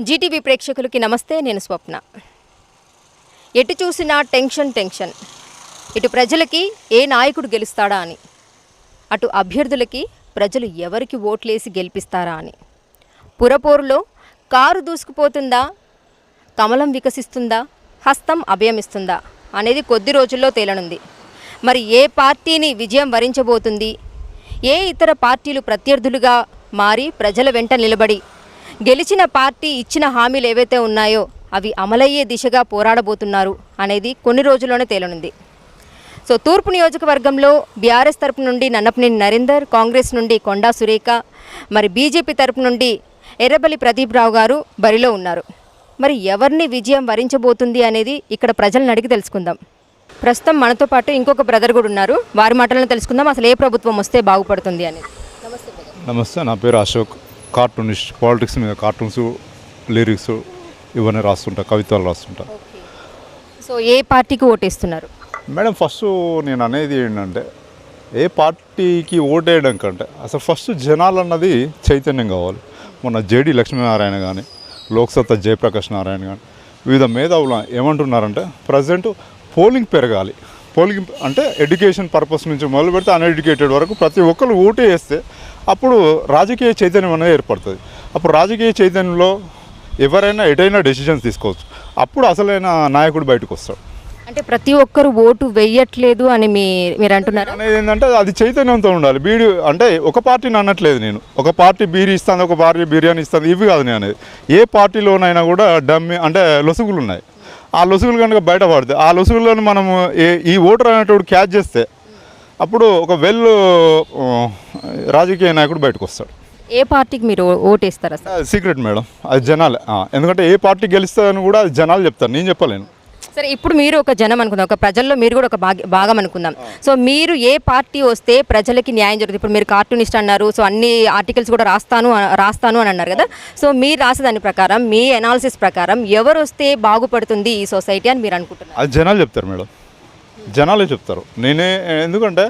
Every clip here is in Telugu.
జీటీవీ ప్రేక్షకులకి నమస్తే నేను స్వప్న. ఎటు చూసినా టెన్షన్ టెన్షన్. ఇటు ప్రజలకి ఏ నాయకుడు గెలుస్తాడా అని. అటు అభ్యర్థులకి ప్రజలు ఎవరికి ఓట్లేసి గెలిపిస్తారా అని. పురపోరులో కారు దూసుకుపోతుందా? కమలం వికసిస్తుందా? హస్తం అభయమిస్తుందా? అనేది కొద్ది రోజుల్లో తేలనుంది. మరి ఏ పార్టీని విజయం వరించబోతుంది? ఏ ఇతర పార్టీలు ప్రత్యర్థులుగా మారి ప్రజల వెంట నిలబడి గెలిచిన పార్టీ ఇచ్చిన హామీలు ఏవైతే ఉన్నాయో అవి అమలయ్యే దిశగా పోరాడబోతున్నారు అనేది కొన్ని రోజుల్లోనే తేలనుంది. సో తూర్పు నియోజకవర్గంలో బీఆర్ఎస్ తరపు నుండి నన్నపనేని నరేందర్ కాంగ్రెస్ నుండి కొండా సురేఖ మరి బీజేపీ తరపు నుండి ఎర్రబల్లి ప్రదీప్ రావు గారు బరిలో ఉన్నారు. మరి ఎవరిని విజయం వరించబోతుంది అనేది ఇక్కడ ప్రజలను అడిగి తెలుసుకుందాం. ప్రస్తుతం మనతో పాటు ఇంకొక బ్రదర్ కూడా ఉన్నారు. వారి మాటలను తెలుసుకుందాం. అసలు ఏ ప్రభుత్వం వస్తే బాగుపడుతుంది అనేది. నమస్తే నా పేరు అశోక్. కార్టూనిస్ట్ పాలిటిక్స్ మీద కార్టూన్స్ లిరిక్స్ ఇవన్నీ రాస్తుంటా కవితలు రాస్తుంటా. సో ఏ పార్టీకి ఓటేస్తున్నారు? మేడం ఫస్ట్ నేను అనేది ఏంటంటే ఏ పార్టీకి ఓటేయడం కంటే అసలు ఫస్ట్ జనాలు అన్నది చైతన్యం కావాలి. మొన్న జేడి లక్ష్మీనారాయణ కానీ లోక్సత్తా జయప్రకాష్ నారాయణ కానీ వివిధ మేధావులు ఏమంటున్నారంటే ప్రజెంట్ పోలింగ్ పెరగాలి. పోలింగ్ అంటే ఎడ్యుకేషన్ పర్పస్ నుంచి మొదలు పెడితే అన్ఎడ్యుకేటెడ్ వరకు ప్రతి ఒక్కరు ఓటు వేస్తే అప్పుడు రాజకీయ చైతన్యం అనేది ఏర్పడుతుంది. అప్పుడు రాజకీయ చైతన్యంలో ఎవరైనా ఎటైనా డెసిషన్స్ తీసుకోవచ్చు. అప్పుడు అసలైన నాయకుడు బయటకు వస్తాడు. అంటే ప్రతి ఒక్కరు ఓటు వెయ్యట్లేదు అని మీ మీరు అంటున్నారా? అనేది ఏంటంటే అది చైతన్యంతో ఉండాలి. బీడి అంటే ఒక పార్టీని అనట్లేదు నేను. ఒక పార్టీ బీరి ఇస్తుంది ఒక పార్టీ బిర్యానీ ఇస్తుంది ఇవి కాదు నేను అనేది. ఏ పార్టీలోనైనా కూడా డమ్మి అంటే లొసుగులు ఉన్నాయి. ఆ లొసుగులు కనుక బయటపడితే ఆ లొసుగులను మనము ఏ- ఈ ఓటర్ అనేటప్పుడు క్యాచ్ చేస్తే అప్పుడు ఒక వెల్ రాజకీయ నాయకుడు బయటకు వస్తాడు. ఏ పార్టీకి మీరు ఓటేస్తారా సార్? సీక్రెట్ మేడం అది జనాలే. ఎందుకంటే ఏ పార్టీ గెలుస్తుందని కూడా అది జనాలు చెప్తారు నేను చెప్పలేను. సరే ఇప్పుడు మీరు ఒక జనం అనుకుందాం ఒక ప్రజల్లో మీరు కూడా ఒక భాగ అనుకుందాం. సో మీరు ఏ పార్టీ వస్తే ప్రజలకి న్యాయం జరుగుతుంది? ఇప్పుడు మీరు కార్టూనిస్ట్ అన్నారు సో అన్ని ఆర్టికల్స్ కూడా రాస్తాను రాస్తాను అని అన్నారు కదా. సో మీరు రాసే దాని ప్రకారం మీ అనాలిసిస్ ప్రకారం ఎవరు వస్తే బాగుపడుతుంది ఈ సొసైటీ అని మీరు అనుకుంటున్నారు? అది జనాలు చెప్తారు మేడం. జనాలే చెప్తారు. నేనే ఎందుకంటే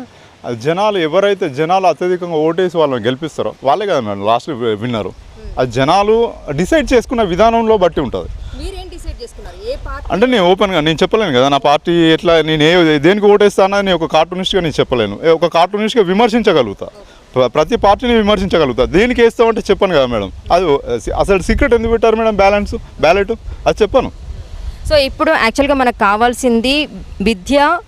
జనాలు ఎవరైతే జనాలు అత్యధికంగా ఓటేసి వాళ్ళని గెలిపిస్తారో వాళ్ళే కదా మేడం లాస్ట్ విన్నారు అది జనాలు డిసైడ్ చేసుకున్న విధానంలో బట్టి ఉంటుంది. మీరేం డిసైడ్ చేసుకున్నారు? ఏ పార్టీ? అంటే నేను ఓపెన్గా నేను చెప్పలేను కదా నా పార్టీ ఎట్లా నేను ఏ దేనికి ఓటేస్తానా నేను ఒక కార్టూనిస్ట్గా నేను చెప్పలేను. ఒక కార్టూనిస్ట్గా విమర్శించగలుగుతా. ప్ర- ప్రతి పార్టీని విమర్శించగలుగుతా. దేనికి వేస్తామంటే చెప్పను కదా మేడం. అది అసలు సీక్రెట్ ఎందుకు పెట్టారు మేడం బ్యాలెన్స్ బ్యాలెట్ అది చెప్పను. సో ఇప్పుడు యాక్చువల్గా మనకు కావాల్సింది విద్య ఆ,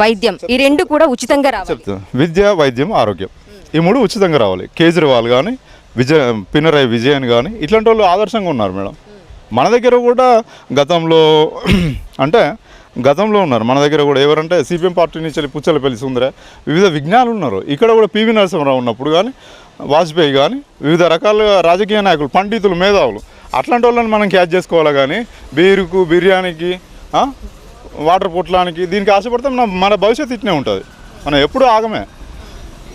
వైద్యం. ఈ రెండు కూడా ఉచితంగా రావాలి. చెప్తాను విద్య వైద్యం ఆరోగ్యం. ఈ మూడు ఉచితంగా రావాలి. కేజ్రీవాల్ కానీ విజయ పినరాయి విజయన్ కానీ ఇట్లాంటి వాళ్ళు ఆదర్శంగా ఉన్నారు మేడం. మన దగ్గర కూడా గతంలో అంటే గతంలో ఉన్నారు. మన దగ్గర కూడా ఎవరంటే సిపిఎం పార్టీ నుంచి పుచ్చలపల్లి సుందర వివిధ విజ్ఞానులు ఉన్నారు. ఇక్కడ కూడా పివి నరసింహరావు ఉన్నప్పుడు కానీ వాజ్పేయి కానీ వివిధ రకాల రాజకీయ నాయకులు పండితులు మేధావులు అట్లాంటి వాళ్ళని మనం క్యాచ్ చేసుకోవాలి కానీ బీరుకు బిర్యానీకి వాటర్ పొట్లానికి దీనికి ఆశపడితే మన మన భవిష్యత్తు ఇట్నే ఉంటుంది. మనం ఎప్పుడూ ఆగమే.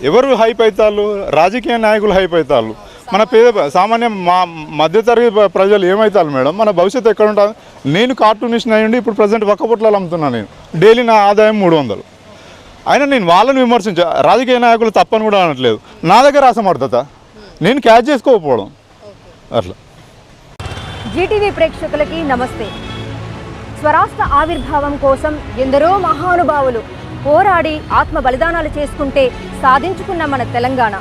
ఎవరు హైప్ అవుతారు రాజకీయ నాయకులు హైప్ అవుతారు మన పేద సామాన్య మా మధ్యతరగతి ప్ర- ప్రజలు ఏమవుతారు మేడం? మన భవిష్యత్తు ఎక్కడ ఉంటుంది? నేను కార్టూనిస్ట్ అయ్యండి ఇప్పుడు ప్రజెంట్ ఒక్క పొట్లాలు అమ్ముతున్నాను నేను. డైలీ నా ఆదాయం మూడు వందలు అయినా నేను వాళ్ళని విమర్శించ రాజకీయ నాయకులు తప్పని కూడా అనట్లేదు. నా దగ్గర అసమర్థత. నేను క్యాచ్ చేసుకోకపోవడం. అట్లా. జీటీవీ ప్రేక్షకులకి నమస్తే. స్వరాష్ట్ర ఆవిర్భావం కోసం ఎందరో మహానుభావులు పోరాడి ఆత్మ బలిదానాలు చేసుకుంటే సాధించుకున్న మన తెలంగాణ.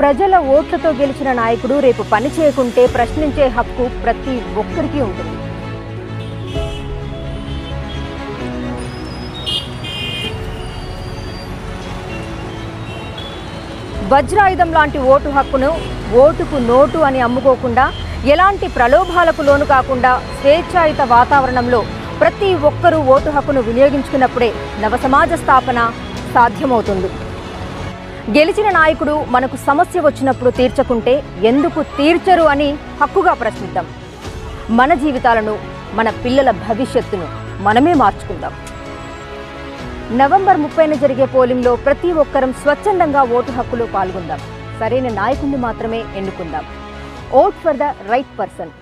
ప్రజల ఓట్లతో గెలిచిన నాయకుడు రేపు పని చేయకుంటే ప్రశ్నించే హక్కు ప్రతి ఒక్కరికి ఉంటుంది. వజ్రాయుధం లాంటి ఓటు హక్కును ఓటుకు నోటు అని అమ్ముకోకుండా ఎలాంటి ప్రలోభాలకు లోను కాకుండా స్వేచ్ఛాయుత వాతావరణంలో ప్రతి ఒక్కరూ ఓటు హక్కును వినియోగించుకున్నప్పుడే నవ సమాజ స్థాపన సాధ్యమవుతుంది. గెలిచిన నాయకుడు మనకు సమస్య వచ్చినప్పుడు తీర్చకుంటే ఎందుకు తీర్చరు అని హక్కుగా ప్రశ్నిద్దాం. మన జీవితాలను మన పిల్లల భవిష్యత్తును మనమే మార్చుకుందాం. నవంబర్ ముప్పైన జరిగే పోలింగ్లో ప్రతి ఒక్కరం స్వచ్ఛందంగా ఓటు హక్కులో పాల్గొందాం. సరైన నాయకుడిని మాత్రమే ఎన్నుకుందాం. vote for the right person.